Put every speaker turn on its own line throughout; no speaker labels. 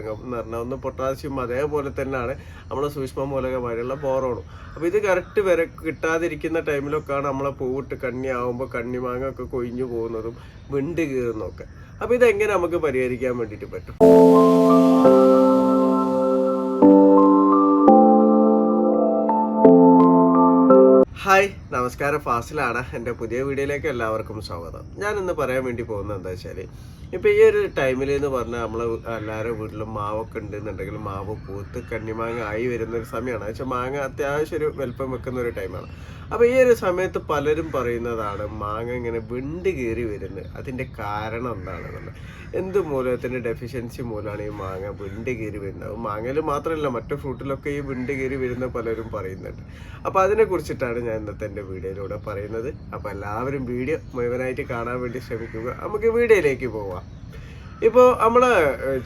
എന്ന് പറഞ്ഞാൽ ഒന്ന് പൊട്ടാസ്യം അതേപോലെ തന്നെയാണ് നമ്മളെ സൂക്ഷ്മ മൂലകമായിട്ടുള്ള ബോറോണും. അപ്പോൾ ഇത് കറക്റ്റ് വരെ കിട്ടാതിരിക്കുന്ന ടൈമിലൊക്കെയാണ് നമ്മളെ പൂവിട്ട് കണ്ണി ഒക്കെ കൊഴിഞ്ഞു പോകുന്നതും വിണ്ട് കീറുന്നതൊക്കെ അപ്പോൾ ഇതെങ്ങനെ നമുക്ക് പരിഹരിക്കാൻ വേണ്ടിയിട്ട് പറ്റും? ഹായ് നമസ്കാരം. ഫാസിലാണ്. എന്റെ പുതിയ വീഡിയോയിലേക്ക് എല്ലാവർക്കും സ്വാഗതം. ഞാൻ ഇന്ന് പറയാൻ വേണ്ടി പോകുന്നത് എന്താ വെച്ചാൽ ഇപ്പോൾ ഈ ഒരു ടൈമിൽ എന്ന് പറഞ്ഞാൽ നമ്മളെ എല്ലാവരുടെ വീട്ടിലും മാവൊക്കെ ഉണ്ടെന്നുണ്ടെങ്കിൽ മാവ് പൂത്ത് കണ്ണിമാങ്ങ ആയി വരുന്ന ഒരു സമയമാണ് പക്ഷെ മാങ്ങ അത്യാവശ്യം ഒരു വലുപ്പം വെക്കുന്ന ഒരു ടൈമാണ് അപ്പോൾ ഈ ഒരു സമയത്ത് പലരും പറയുന്നതാണ് മാങ്ങ ഇങ്ങനെ വിണ്ട് കയറി വരുന്നത്. അതിന്റെ കാരണം എന്താണെന്നുള്ളത്. എന്ത് മൂലത്തിന്റെ ഡെഫിഷ്യൻസി മൂലമാണ് ഈ മാങ്ങ വിണ്ട് കയറി വരുന്നത്? മാങ്ങയിൽ മാത്രമല്ല മറ്റു ഫ്രൂട്ടിലൊക്കെ ഈ വിണ്ട് കയറി വരുന്ന പലരും പറയുന്നുണ്ട്. അപ്പോൾ അതിനെ കുറിച്ചിട്ടാണ് ഞാൻ ഇന്നത്തെ എന്റെ വീഡിയോയിലൂടെ പറയുന്നത്. അപ്പോൾ എല്ലാവരും വീഡിയോ മുഴുവനായിട്ട് കാണാൻ വേണ്ടി ശ്രമിക്കുക. നമുക്ക് വീഡിയോയിലേക്ക് പോവാം. ഇപ്പോൾ നമ്മൾ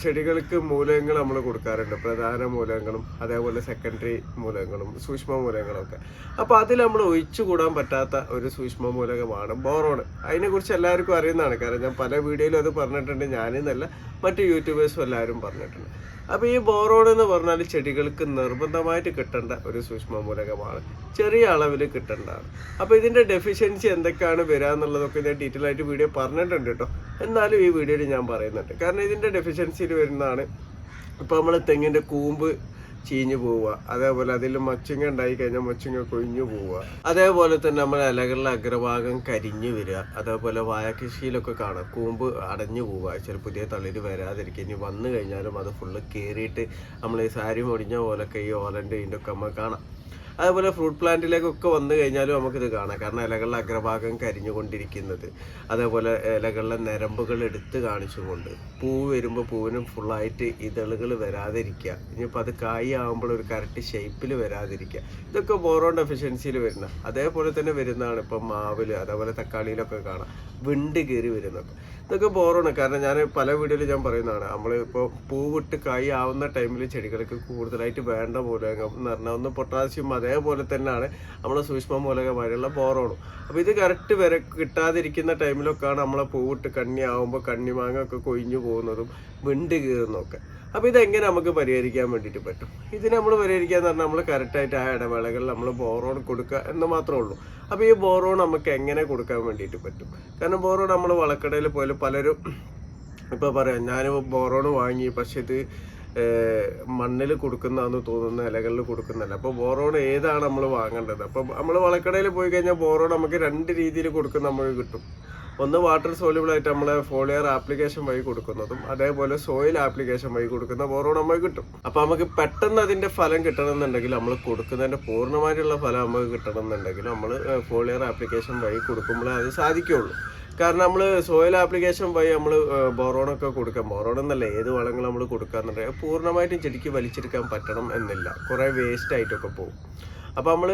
ചെടികൾക്ക് മൂലകങ്ങൾ നമ്മൾ കൊടുക്കാറുണ്ട്. പ്രധാന മൂലകങ്ങളും അതേപോലെ സെക്കൻഡറി മൂലകങ്ങളും സൂക്ഷ്മ മൂലകങ്ങളൊക്കെ. അപ്പോൾ അതിൽ നമ്മൾ ഒഴിച്ചുകൂടാൻ പറ്റാത്ത ഒരു സൂക്ഷ്മ മൂലകമാണ് ബോറോൺ. അതിനെക്കുറിച്ച് എല്ലാവർക്കും അറിയുന്നതാണ്. കാരണം ഞാൻ പല വീഡിയോയിലും അത് പറഞ്ഞിട്ടുണ്ട്. ഞാനെന്നല്ല മറ്റ് യൂട്യൂബേഴ്സും എല്ലാവരും പറഞ്ഞിട്ടുണ്ട്. അപ്പോൾ ഈ ബോറോൺ എന്ന് പറഞ്ഞാൽ ചെടികൾക്ക് നിർബന്ധമായിട്ട് കിട്ടേണ്ട ഒരു സൂക്ഷ്മ മൂലകമാണ് ചെറിയ അളവിൽ കിട്ടേണ്ടതാണ്. അപ്പോൾ ഇതിന്റെ ഡെഫിഷ്യൻസി എന്തൊക്കെയാണ് വരിക എന്നുള്ളതൊക്കെ ഞാൻ ഡീറ്റെയിൽ ആയിട്ട് വീഡിയോ പറഞ്ഞിട്ടുണ്ട് കേട്ടോ. എന്നാലും ഈ വീഡിയോയിൽ ഞാൻ പറയുന്നുണ്ട്. കാരണം ഇതിന്റെ ഡെഫിഷ്യൻസിയിൽ വരുന്നതാണ് ഇപ്പോൾ നമ്മൾ തെങ്ങിന്റെ കൂമ്പ് ചീഞ്ഞു പോവുക. അതേപോലെ അതിൽ മച്ചിങ്ങ ഉണ്ടായി കഴിഞ്ഞാൽ മച്ചിങ്ങ കൊഴിഞ്ഞു പോവുക. അതേപോലെ തന്നെ നമ്മൾ ഇലകളിലെ അഗ്രഭാഗം കരിഞ്ഞു വരിക. അതേപോലെ വാഴകൃഷിയിലൊക്കെ കാണാം. കൂമ്പ് അടഞ്ഞു പോവുക. ചില പുതിയ തളിര് വരാതിരിക്കുക. ഇനി വന്നു കഴിഞ്ഞാലും അത് ഫുള്ള് കയറിയിട്ട് നമ്മൾ ഈ സാരി മുടിഞ്ഞ പോലൊക്കെ ഈ ഓലന്റെ ഇതിന്റെ ഒക്കെ നമ്മൾ കാണാം. അതേപോലെ ഫ്രൂട്ട് പ്ലാന്റിലേക്കൊക്കെ വന്നു കഴിഞ്ഞാലും നമുക്കിത് കാണാം. കാരണം ഇലകളുടെ അഗ്രഭാഗം കരിഞ്ഞുകൊണ്ടിരിക്കുന്നത്. അതേപോലെ ഇലകളിലെ നരമ്പുകൾ എടുത്ത് കാണിച്ചുകൊണ്ട് പൂവ് വരുമ്പോൾ പൂവിനും ഫുള്ളായിട്ട് ഇതളുകൾ വരാതിരിക്കുക. ഇനിയിപ്പോൾ അത് കായ് ആകുമ്പോൾ ഒരു കറക്റ്റ് ഷേപ്പിൽ വരാതിരിക്കുക. ഇതൊക്കെ ബോറോൺ ഡെഫിഷ്യൻസിയിൽ വരുന്ന അതേപോലെ തന്നെ വരുന്നതാണ് ഇപ്പം മാവിൽ അതേപോലെ തക്കാളിയിലൊക്കെ കാണാം. വിണ്ട് കയറി വരുന്നത്. ഇതൊക്കെ ബോറാണ് കാരണം ഞാൻ പല വീഡിയോയിൽ ഞാൻ പറയുന്നതാണ് നമ്മൾ ഇപ്പോൾ പൂവിട്ട് കായ് ആവുന്ന ടൈമിൽ ചെടികൾക്ക് കൂടുതലായിട്ട് വേണ്ട മൂലകം എന്ന് പറഞ്ഞാൽ ഒന്ന് പൊട്ടാസ്യം അതേപോലെ തന്നെയാണ് നമ്മളെ സൂക്ഷ്മ മൂലകമായിട്ടുള്ള ബോറോണും. അപ്പോൾ ഇത് കറക്റ്റ് വരെ കിട്ടാതിരിക്കുന്ന ടൈമിലൊക്കെയാണ് നമ്മളെ പൂവിട്ട് കണ്ണി ആവുമ്പോൾ കണ്ണി മാങ്ങൊക്കെ കൊഴിഞ്ഞു പോകുന്നതും വിണ്ട് കീറുന്നതൊക്കെ അപ്പോൾ ഇതെങ്ങനെ നമുക്ക് പരിഹരിക്കാൻ വേണ്ടിയിട്ട് പറ്റും? ഇതിന് നമ്മൾ പരിഹരിക്കുക എന്ന് പറഞ്ഞാൽ നമ്മൾ കറക്റ്റായിട്ട് ആ ഇടവേളകളിൽ നമ്മൾ ബോറോൺ കൊടുക്കുക എന്ന് മാത്രമേ ഉള്ളൂ. അപ്പോൾ ഈ ബോറോൺ നമുക്ക് എങ്ങനെ കൊടുക്കാൻ വേണ്ടിയിട്ട് പറ്റും? കാരണം ബോറോൺ നമ്മൾ വളക്കടയിൽ പോയാലും പലരും ഇപ്പോൾ പറയാം ഞാൻ ബോറോൺ വാങ്ങി പക്ഷേ ഇത് മണ്ണിൽ കൊടുക്കുന്നതാണെന്ന് തോന്നുന്ന ഇലകളിൽ കൊടുക്കുന്നതല്ല. അപ്പോൾ ബോറോൺ ഏതാണ് നമ്മൾ വാങ്ങേണ്ടത്? അപ്പോൾ നമ്മൾ വളക്കടയിൽ പോയി കഴിഞ്ഞാൽ ബോറോൺ നമുക്ക് രണ്ട് രീതിയിൽ കൊടുക്കുന്ന നമുക്ക് കിട്ടും. ഒന്ന് വാട്ടർ സോല്യൂബിൾ ആയിട്ട് നമ്മളെ ഫോളിയർ ആപ്ലിക്കേഷൻ വഴി കൊടുക്കുന്നതും അതേപോലെ സോയിൽ ആപ്ലിക്കേഷൻ വഴി കൊടുക്കുന്ന ബോറോൺ നമുക്ക് കിട്ടും. അപ്പൊ നമുക്ക് പെട്ടെന്ന് അതിന്റെ ഫലം കിട്ടണമെന്നുണ്ടെങ്കിൽ നമ്മൾ കൊടുക്കുന്നതിന്റെ പൂർണമായിട്ടുള്ള ഫലം നമുക്ക് കിട്ടണമെന്നുണ്ടെങ്കിൽ നമ്മൾ ഫോളിയർ ആപ്ലിക്കേഷൻ വഴി കൊടുക്കുമ്പോഴേ അത് സാധിക്കുള്ളൂ. കാരണം നമ്മൾ സോയിൽ ആപ്ലിക്കേഷൻ വഴി നമ്മൾ ബോറോണൊക്കെ കൊടുക്കാം. ബോറോൺ എന്നല്ല ഏത് വളങ്ങൾ നമ്മൾ കൊടുക്കാന്നുണ്ടെങ്കിൽ പൂർണമായിട്ടും ചെടിക്ക് വലിച്ചെടുക്കാൻ പറ്റണം എന്നില്ല. കുറേ വേസ്റ്റ് ആയിട്ടൊക്കെ പോകും. അപ്പോൾ നമ്മൾ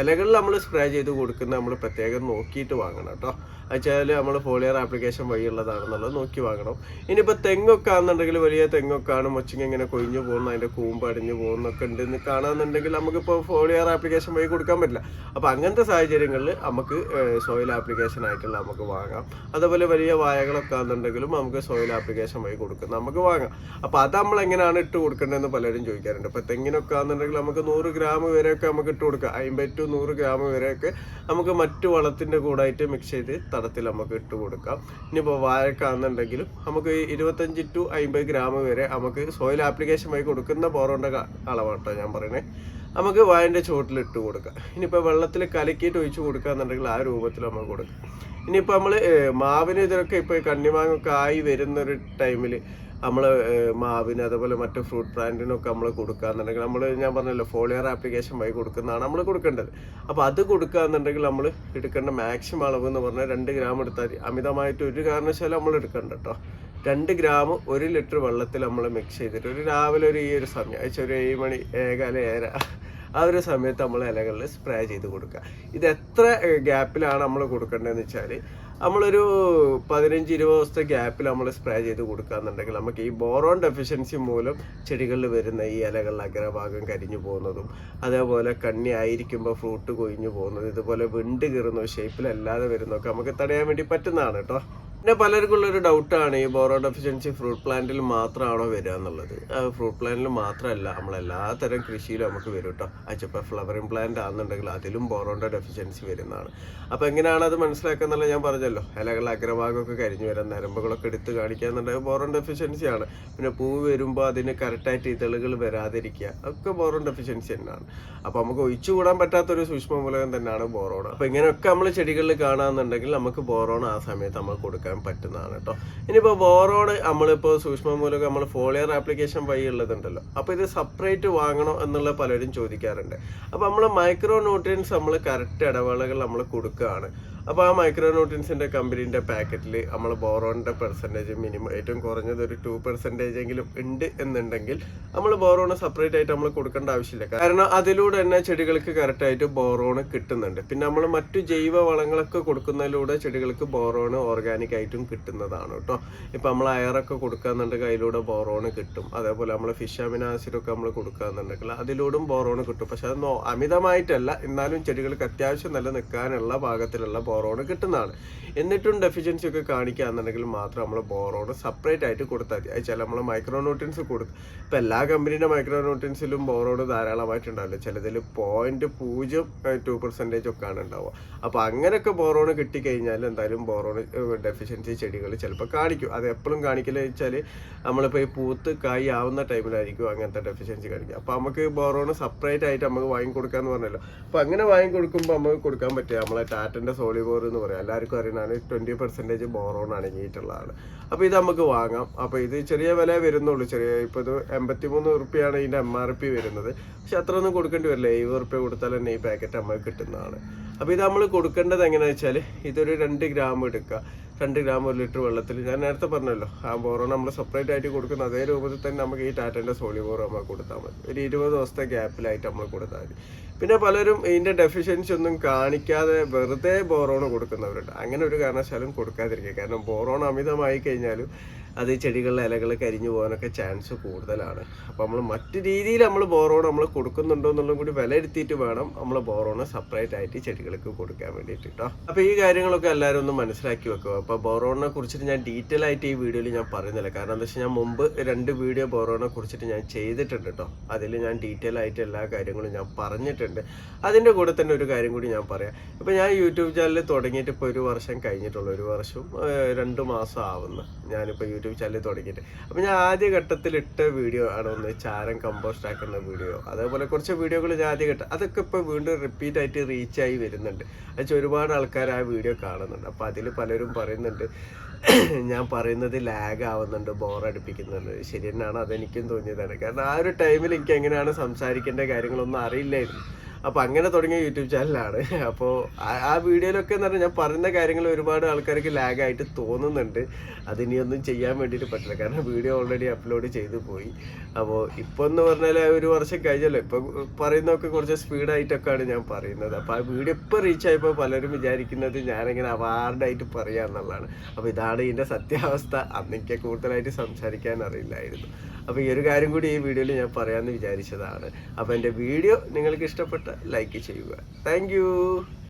ഇലകളിൽ നമ്മൾ സ്പ്രേ ചെയ്ത് കൊടുക്കുന്ന നമ്മൾ പ്രത്യേകം നോക്കിയിട്ട് വാങ്ങണം കേട്ടോ. വെച്ചാൽ നമ്മൾ ഫോളിയർ ആപ്ലിക്കേഷൻ വഴിയുള്ളതാണെന്നുള്ളത് നോക്കി വാങ്ങണം. ഇനിയിപ്പോൾ തെങ്ങൊക്കെ ആണെന്നുണ്ടെങ്കിൽ വലിയ തെങ്ങൊക്കെ ആണ് മൊച്ചിങ് ഇങ്ങനെ കൊഴിഞ്ഞു പോകുന്നു അതിന്റെ കൂമ്പ് അടിഞ്ഞു പോകുന്നൊക്കെ ഉണ്ടെന്ന് കാണാമെന്നുണ്ടെങ്കിൽ നമുക്കിപ്പോൾ ഫോളിയർ ആപ്ലിക്കേഷൻ വഴി കൊടുക്കാൻ പറ്റില്ല. അപ്പോൾ അങ്ങനത്തെ സാഹചര്യങ്ങളിൽ നമുക്ക് സോയിൽ ആപ്ലിക്കേഷൻ ആയിട്ടുള്ള നമുക്ക് വാങ്ങാം. അതുപോലെ വലിയ വായകളൊക്കെ ആണെന്നുണ്ടെങ്കിലും നമുക്ക് സോയിൽ ആപ്ലിക്കേഷൻ വഴി കൊടുക്കും നമുക്ക് വാങ്ങാം. അപ്പോൾ അത് നമ്മൾ എങ്ങനെയാണ് ഇട്ട് കൊടുക്കേണ്ടതെന്ന് പലരും ചോദിക്കാറുണ്ട്. ഇപ്പോൾ തെങ്ങിനൊക്കെ ആണെന്നുണ്ടെങ്കിൽ നമുക്ക് നൂറ് ഗ്രാം വരെയൊക്കെ നമുക്ക് ഇട്ട് കൊടുക്കുക അമ്പത് ടു നൂറ് ഗ്രാം വരെയൊക്കെ നമുക്ക് മറ്റു വളത്തിന്റെ കൂടായിട്ട് മിക്സ് ചെയ്ത് തടത്തിൽ നമുക്ക് ഇട്ട് കൊടുക്കാം. ഇനിയിപ്പോൾ വാഴക്കാണെന്നുണ്ടെങ്കിലും നമുക്ക് ഇരുപത്തഞ്ച് ടു അമ്പത് ഗ്രാം വരെ നമുക്ക് സോയിൽ ആപ്ലിക്കേഷൻ വഴി കൊടുക്കുന്ന പോറോണ്ട അളവാട്ടോ ഞാൻ പറയുന്നത് നമുക്ക് വായന്റെ ചുവട്ടിൽ ഇട്ട് കൊടുക്കാം. ഇനിയിപ്പോൾ വെള്ളത്തിൽ കലക്കിയിട്ട് ഒഴിച്ച് കൊടുക്കുകയെന്നുണ്ടെങ്കിൽ ആ രൂപത്തിൽ നമുക്ക് കൊടുക്കാം. ഇനിയിപ്പോൾ നമ്മൾ മാവിന് ഇതിനൊക്കെ ഇപ്പോൾ കണ്ണിമാങ്ങൊക്കെ ആയി വരുന്നൊരു ടൈമിൽ നമ്മൾ മാവിന് അതുപോലെ മറ്റു ഫ്രൂട്ട് പ്ലാന്റിനൊക്കെ നമ്മൾ കൊടുക്കുകയെന്നുണ്ടെങ്കിൽ നമ്മൾ ഞാൻ പറഞ്ഞല്ലോ ഫോളിയർ ആപ്ലിക്കേഷൻ വഴി കൊടുക്കുന്നതാണ് നമ്മൾ കൊടുക്കേണ്ടത്. അപ്പോൾ അത് കൊടുക്കുകയെന്നുണ്ടെങ്കിൽ നമ്മൾ എടുക്കേണ്ട മാക്സിമം അളവ് എന്ന് പറഞ്ഞാൽ രണ്ട് ഗ്രാം എടുത്താൽ മതി. അമിതമായിട്ട് ഒരു കാരണവശാലും നമ്മൾ എടുക്കണ്ട കേട്ടോ രണ്ട് ഗ്രാം ഒരു ലിറ്റർ വെള്ളത്തിൽ നമ്മൾ മിക്സ് ചെയ്തിട്ട് ഒരു രാവിലെ ഒരു ഈ ഒരു സമയം അയച്ച ഒരു ഏഴ് മണി ഏകാല ഏര ആ ഒരു സമയത്ത് നമ്മൾ ഇലകളിൽ സ്പ്രേ ചെയ്ത് കൊടുക്കുക. ഇത് എത്ര ഗ്യാപ്പിലാണ് നമ്മൾ കൊടുക്കേണ്ടതെന്ന് വെച്ചാൽ നമ്മളൊരു പതിനഞ്ച് ഇരുപത് ദിവസത്തെ ഗ്യാപ്പിൽ നമ്മൾ സ്പ്രേ ചെയ്ത് കൊടുക്കുകയെന്നുണ്ടെങ്കിൽ നമുക്ക് ഈ ബോറോൺ ഡെഫിഷ്യൻസി മൂലം ചെടികളിൽ വരുന്ന ഈ ഇലകളുടെ അഗ്രഭാഗം കരിഞ്ഞു പോകുന്നതും അതേപോലെ കണ്ണി ആയിരിക്കുമ്പോൾ ഫ്രൂട്ട് കൊഴിഞ്ഞു പോകുന്നത് ഇതുപോലെ വിണ്ട് കീറുന്ന ഷേപ്പിലല്ലാതെ വരുന്നതൊക്കെ നമുക്ക് തടയാൻ വേണ്ടി പറ്റുന്നതാണ് കേട്ടോ. പിന്നെ പലർക്കും ഉള്ളൊരു ഡൗട്ടാണ് ഈ ബോറോ ഡെഫിഷ്യൻസി ഫ്രൂട്ട് പ്ലാന്റിൽ മാത്രമാണോ വരിക എന്നുള്ളത്. ഫ്രൂട്ട് പ്ലാന്റിൽ മാത്രമല്ല നമ്മൾ എല്ലാ തരം കൃഷിയിലും നമുക്ക് വരും കേട്ടോ അച്ചപ്പോൾ ഫ്ലവറിംഗ് പ്ലാന്റ് ആണെന്നുണ്ടെങ്കിൽ അതിലും ബോറോണ്ട ഡെഫിഷ്യൻസി വരുന്നതാണ്. അപ്പോൾ എങ്ങനെയാണ് അത് മനസ്സിലാക്കുക എന്നുള്ളത് ഞാൻ പറഞ്ഞല്ലോ. ഇലകൾ അഗ്രഭാഗമൊക്കെ കരിഞ്ഞു വരാൻ നരമ്പുകളൊക്കെ എടുത്ത് കാണിക്കുക എന്നുണ്ടെങ്കിൽ ബോറോൺ ഡെഫിഷ്യൻസി ആണ്. പിന്നെ പൂവ് വരുമ്പോൾ അതിന് കറക്റ്റായിട്ട് ഇതളുകൾ വരാതിരിക്കുക ഒക്കെ ബോറോൺ ഡെഫിഷ്യൻസി തന്നെയാണ്. അപ്പോൾ നമുക്ക് ഒഴിച്ചുകൂടാൻ പറ്റാത്തൊരു സൂക്ഷ്മ മൂലകം തന്നെയാണ് ബോറോൺ അപ്പോൾ ഇങ്ങനെയൊക്കെ നമ്മൾ ചെടികളിൽ കാണാമെന്നുണ്ടെങ്കിൽ നമുക്ക് ബോറോൺ ആ സമയത്ത് നമ്മൾ കൊടുക്കാൻ പറ്റുന്നതാണ് കേട്ടോ ഇനിയിപ്പോൾ ബോറോൺ നമ്മളിപ്പോൾ സൂക്ഷ്മ മൂലകം നമ്മൾ ഫോളിയർ ആപ്ലിക്കേഷൻ വഴി ഉള്ളതുണ്ടല്ലോ. അപ്പോൾ ഇത് സെപ്പറേറ്റ് വാങ്ങണോ എന്നുള്ള പലരും ചോദിക്കാറുണ്ട്. അപ്പോൾ നമ്മൾ മൈക്രോ ന്യൂട്രിയൻസ് നമ്മൾ കറക്റ്റ് ഇടവേളകൾ നമ്മൾ കൊടുക്കുകയാണ്. അപ്പോൾ ആ മൈക്രോ ന്യൂട്രിയൻസിന്റെ കമ്പനീന്റെ പാക്കറ്റിൽ നമ്മൾ ബോറോണിന്റെ പെർസെന്റേജ് മിനിമം ഏറ്റവും കുറഞ്ഞത് ഒരു ടു പെർസെന്റേജ് എങ്കിലും ഉണ്ട് എന്നുണ്ടെങ്കിൽ നമ്മൾ ബോറോണ് സെപ്പറേറ്റ് ആയിട്ട് നമ്മൾ കൊടുക്കേണ്ട ആവശ്യമില്ല. കാരണം അതിലൂടെ തന്നെ ചെടികൾക്ക് കറക്റ്റായിട്ട് ബോറോണ് കിട്ടുന്നുണ്ട്. പിന്നെ നമ്മൾ മറ്റു ജൈവ വളങ്ങളൊക്കെ കൊടുക്കുന്നതിലൂടെ ചെടികൾക്ക് ബോറോണ് ഓർഗാനിക് ആയിട്ടും കിട്ടുന്നതാണ് കേട്ടോ ഇപ്പം നമ്മൾ അയറൊക്കെ കൊടുക്കാന്നുണ്ടെങ്കിൽ അതിലൂടെ ബോറോണ് കിട്ടും. അതേപോലെ നമ്മൾ ഫിഷ് അമിനാസിഡൊക്കെ നമ്മൾ കൊടുക്കാന്നുണ്ടെങ്കിൽ അതിലൂടെയും ബോറോണ് കിട്ടും. പക്ഷെ അത് അമിതമായിട്ടല്ല. എന്നാലും ചെടികൾക്ക് അത്യാവശ്യം നല്ല നിൽക്കാനുള്ള പാകത്തിലുള്ള ബോറോണ് കിട്ടുന്നതാണ്. എന്നിട്ടും ഡെഫിഷ്യൻസി ഒക്കെ കാണിക്കുകയാണെന്നുണ്ടെങ്കിൽ മാത്രം നമ്മൾ ബോറോൺ സെപ്പറേറ്റ് ആയിട്ട് കൊടുത്താൽ മതി. ചില നമ്മൾ മൈക്രോ ന്യൂട്രിയൻസ് കൊടുക്കും ഇപ്പം എല്ലാ കമ്പനീന്റെ മൈക്രോ ന്യൂട്രിയൻസിലും ബോറോഡ് ധാരാളമായിട്ടുണ്ടാവില്ല? ചിലതിൽ പോയിന്റ് പൂജ്യം ടു പെർസെന്റേജ് ഒക്കെയാണ് ഉണ്ടാവുക. അപ്പോൾ അങ്ങനെയൊക്കെ ബോറോഡ് കിട്ടിക്കഴിഞ്ഞാൽ എന്തായാലും ബോറോൺ ഡെഫിഷ്യൻസി ചെടികൾ ചിലപ്പോൾ കാണിക്കും. അത് എപ്പോഴും കാണിക്കില്ല വെച്ചാൽ നമ്മളിപ്പോൾ ഈ പൂത്ത് കായ് ആവുന്ന ടൈമിലായിരിക്കും അങ്ങനത്തെ ഡെഫിഷ്യൻസി കാണിക്കുക. അപ്പോൾ നമുക്ക് ബോറോൺ സെപ്പറേറ്റ് ആയിട്ട് നമുക്ക് വാങ്ങി കൊടുക്കാമെന്ന് പറഞ്ഞല്ലോ. അപ്പോൾ അങ്ങനെ വാങ്ങി കൊടുക്കുമ്പോൾ നമുക്ക് കൊടുക്കാൻ പറ്റുക. നമ്മളെ ടാറ്റന്റെ സോളിബോർ എന്ന് പറയാം. എല്ലാവർക്കും അറിയുന്നതാണ് ട്വന്റി പെർസെന്റേജ് ബോറോൺ അടങ്ങിയിട്ടുള്ളതാണ്. അപ്പോൾ ഇത് നമുക്ക് വാങ്ങാം. അപ്പോൾ ഇത് ചെറിയ വില വരുന്നുള്ളൂ. ചെറിയ ഇപ്പോൾ ഇത് എൺപത്തി മൂന്ന് റുപ്യാണ് ഇതിന്റെ എം ആർ പി വരുന്നത്. പക്ഷെ അത്ര ഒന്നും കൊടുക്കേണ്ടി വരില്ല. എഴുപത് റുപ്യ കൊടുത്താൽ തന്നെ ഈ പാക്കറ്റ് നമുക്ക് കിട്ടുന്നതാണ്. അപ്പോൾ ഇത് നമ്മൾ കൊടുക്കേണ്ടത് എങ്ങനെയാണെന്ന് വെച്ചാൽ ഇതൊരു രണ്ട് ഗ്രാം എടുക്കുക. രണ്ട് ഗ്രാം ഒരു ലിറ്റർ വെള്ളത്തിൽ. ഞാൻ നേരത്തെ പറഞ്ഞല്ലോ ആ ബോറോ നമ്മൾ സെപ്പറേറ്റ് ആയിട്ട് കൊടുക്കുന്ന അതേ രൂപത്തിൽ തന്നെ നമുക്ക് ഈ ടാറ്റന്റെ സോളി ബോറോ നമ്മൾ കൊടുത്താൽ മതി. ഒരു ഇരുപത് ദിവസത്തെ ഗ്യാപ്പിലായിട്ട് നമ്മൾ കൊടുത്താൽ മതി. പിന്നെ പലരും ഇതിന്റെ ഡെഫിഷ്യൻസി ഒന്നും കാണിക്കാതെ വെറുതെ ബോറോണ് കൊടുക്കുന്നവരുണ്ട്. അങ്ങനെ ഒരു കാരണവശാലും കൊടുക്കാതിരിക്കുക. കാരണം ബോറോൺ അമിതമായി കഴിഞ്ഞാലും അത് ചെടികളിലെ ഇലകൾ കരിഞ്ഞു പോകാനൊക്കെ ചാൻസ് കൂടുതലാണ്. അപ്പോൾ നമ്മൾ മറ്റു രീതിയിൽ നമ്മൾ ബോറോൺ നമ്മൾ കൊടുക്കുന്നുണ്ടോ എന്നുള്ളതും കൂടി വിലയിരുത്തിയിട്ട് വേണം നമ്മൾ ബോറോണ് സെപ്പറേറ്റ് ആയിട്ട് ചെടികൾക്ക് കൊടുക്കാൻ വേണ്ടിയിട്ട് കേട്ടോ അപ്പോൾ ഈ കാര്യങ്ങളൊക്കെ എല്ലാവരും ഒന്ന് മനസ്സിലാക്കി വെക്കുക. അപ്പോൾ ബോറോണിനെ കുറിച്ചിട്ട് ഞാൻ ഡീറ്റെയിൽ ആയിട്ട് ഈ വീഡിയോയിൽ ഞാൻ പറയുന്നില്ല. കാരണം എന്താ വെച്ചാൽ ഞാൻ മുമ്പ് രണ്ട് വീഡിയോ ബോറോണിനെ കുറിച്ചിട്ട് ഞാൻ ചെയ്തിട്ടുണ്ട് കേട്ടോ അതിൽ ഞാൻ ഡീറ്റെയിൽ ആയിട്ട് എല്ലാ കാര്യങ്ങളും ഞാൻ പറഞ്ഞിട്ടുണ്ട്. അതിന്റെ കൂടെ തന്നെ ഒരു കാര്യം കൂടി ഞാൻ പറയാം. ഇപ്പോൾ ഞാൻ യൂട്യൂബ് ചാനൽ തുടങ്ങിയിട്ട് ഇപ്പോൾ ഒരു വർഷം കഴിഞ്ഞിട്ടുള്ളൂ. ഒരു വർഷം രണ്ട് മാസം ആവുന്നു. ഞാനിപ്പോൾ യൂട്യൂബ് ചാനൽ തുടങ്ങിയിട്ട്. അപ്പോൾ ഞാൻ ആദ്യ ഘട്ടത്തിൽ ഇട്ട വീഡിയോ ആണ് ഒന്ന് ചാരം കമ്പോസ്റ്റ് ആക്കുന്ന വീഡിയോ. അതേപോലെ കുറച്ച് വീഡിയോകൾ ഞാൻ ആദ്യ ഘട്ടം അതൊക്കെ ഇപ്പോൾ വീണ്ടും റിപ്പീറ്റ് ആയിട്ട് റീച്ച് ആയി വരുന്നുണ്ട്. എന്നുവെച്ചാൽ ഒരുപാട് ആൾക്കാർ ആ വീഡിയോ കാണുന്നുണ്ട്. അപ്പോൾ അതിൽ പലരും പറയുന്നുണ്ട് ഞാൻ പറയുന്നത് ലാഗ് ആവുന്നുണ്ട് ബോറടിപ്പിക്കുന്നുണ്ട് ശരി തന്നെയാണ് അതെനിക്കും തോന്നിയതാണ്. കാരണം ആ ഒരു ടൈമിൽ എനിക്ക് എങ്ങനെയാണ് സംസാരിക്കേണ്ട കാര്യങ്ങളൊന്നും അറിയില്ലായിരുന്നു. അപ്പോൾ അങ്ങനെ തുടങ്ങിയ യൂട്യൂബ് ചാനലാണ്. അപ്പോൾ ആ വീഡിയോയിലൊക്കെ എന്ന് പറഞ്ഞാൽ ഞാൻ പറയുന്ന കാര്യങ്ങൾ ഒരുപാട് ആൾക്കാർക്ക് ലാഗായിട്ട് തോന്നുന്നുണ്ട്. അതിനിയൊന്നും ചെയ്യാൻ വേണ്ടിയിട്ട് പറ്റില്ല. കാരണം വീഡിയോ ഓൾറെഡി അപ്ലോഡ് ചെയ്തു പോയി. അപ്പോൾ ഇപ്പോൾ എന്ന് പറഞ്ഞാൽ ഒരു വർഷം കഴിഞ്ഞല്ലോ. ഇപ്പോൾ പറയുന്നതൊക്കെ കുറച്ച് സ്പീഡായിട്ടൊക്കെയാണ് ഞാൻ പറയുന്നത്. അപ്പോൾ ആ വീഡിയോ ഇപ്പോൾ റീച്ച് ആയപ്പോൾ പലരും വിചാരിക്കുന്നത് ഞാനിങ്ങനെ അവാർഡായിട്ട് പറയാന്നുള്ളതാണ്. അപ്പോൾ ഇതാണ് ഇതിന്റെ സത്യാവസ്ഥ. അന്നെനിക്ക് കൂടുതലായിട്ട് സംസാരിക്കാൻ അറിയില്ലായിരുന്നു. അപ്പോൾ ഈ ഒരു കാര്യം കൂടി ഈ വീഡിയോയിൽ ഞാൻ പറയാമെന്ന് വിചാരിച്ചതാണ്. അപ്പോൾ എന്റെ വീഡിയോ നിങ്ങൾക്ക് ഇഷ്ടപ്പെട്ട ലൈക്ക് ചെയ്യുക. താങ്ക്